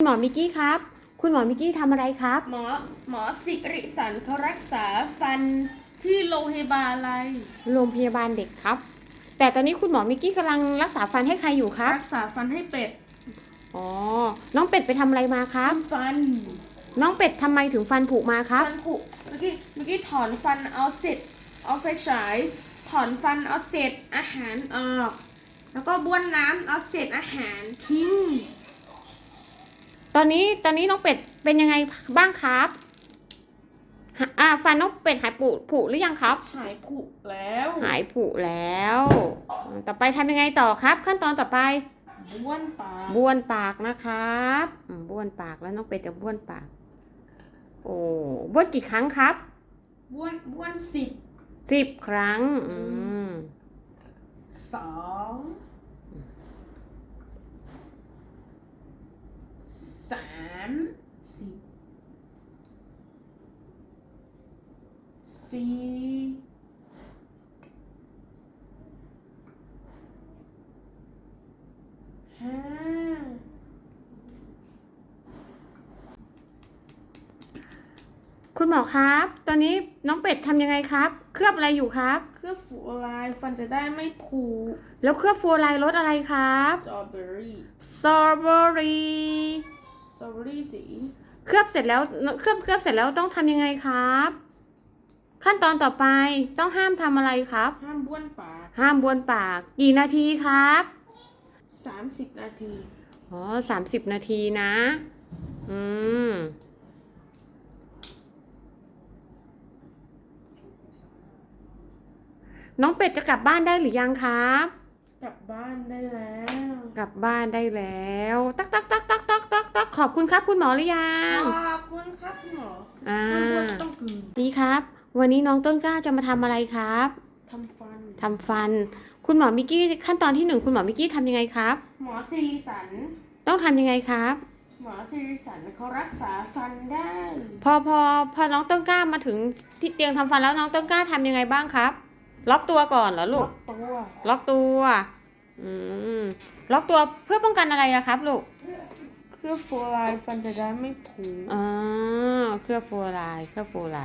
คุณหมอมิกกี้ครับ คุณหมอมิกกี้ทำอะไรครับ หมอหมอสิริสันเขารักษาฟันที่โรงพยาบาลอะไร โรงพยาบาลเด็กครับ แต่ตอนนี้คุณหมอมิกกี้กำลังรักษาฟันให้ใครอยู่ครับ รักษาฟันให้เป็ดอ๋อ น้องเป็ดไปทำอะไรมาครับทำฟันน้องเป็ดทำไมถึงฟันผุมาครับ ฟันผุเมื่อกี้เมื่อกี้ถอนฟันเอาเศษเอาไฟฉายถอนฟันเอาเศษอาหารออก แล้วก็บ้วนน้ำเอาเศษอาหารทิ้ง ตอนนี้ตอนนี้น้องเป็ดเป็นยังไงบ้างครับหาอ่าฟันน้องเป็ดหายผุผุหรือยังครับ หายผุแล้ว หายผุแล้วอืมต่อไปทำยังไงต่อครับ ขั้นตอนต่อไปบ้วนปากบ้วนปากนะครับอืมบ้วนปากแล้วน้องเป็ดจะบ้วนปาก โอ้บ้วนกี่ครั้งครับบ้วนบ้วนสิบสิบครั้ง อืมสอง สามสิบสี่ห้าคุณหมอครับ ตอนนี้น้องเป็ดทำยังไงครับ เคลือบอะไรอยู่ครับ เครื่องฟูลายฟันจะได้ไม่ผุแล้วเคลือบฟัวลายรสอะไรครับ สตรอเบอรี่ สตรอเบอรี่ส ตรอเบอรี่สี เคลือบเสร็จแล้วเคลือบเคลือบเสร็จแล้วต้องทำยังไงครับ ขั้นตอนต่อไปต้องห้ามทำอะไรครับ ห้ามบ้วนปาก ห้ามบ้วนปาก กี่นาทีครับ30นาที อ๋อสามสิบนาทีนะ อืมน้องเป็ดจะกลับบ้านได้หรือยังครับ กลับบ้านได้แล้ว กลับบ้านได้แล้ว ตักตักตักตักตักตักตัก ขอบคุณครับคุณหมอหรือยัง ขอบคุณครับคุณหมออ่าห้ามบ้วนต้องกลืนดีครับ วันนี้น้องต้นกล้าจะมาทำอะไรครับทำฟัน ทำฟัน คุณหมอมิกกี้ขั้นตอนที่หนึ่งคุณหมอมิกกี้ทำยังไงครับ หมอสิริสัน ต้องทำยังไงครับ หมอสิริสันเขารักษาฟันได้ พอพอพอน้องต้นกล้ามาถึงที่เตียงทำฟันแล้วน้องต้นกล้าทำยังไงบ้างครับ ล็อกตัวก่อนเหรอลูกตัว ล็อกตัว อืม ล็อกตัวเพื่อป้องกันอะไรอะครับลูก เครือบฟลูออไรด์ฟันจะได้ไม่ผุ อ่าเครือบฟลูออไรด์เครือบฟลูออไร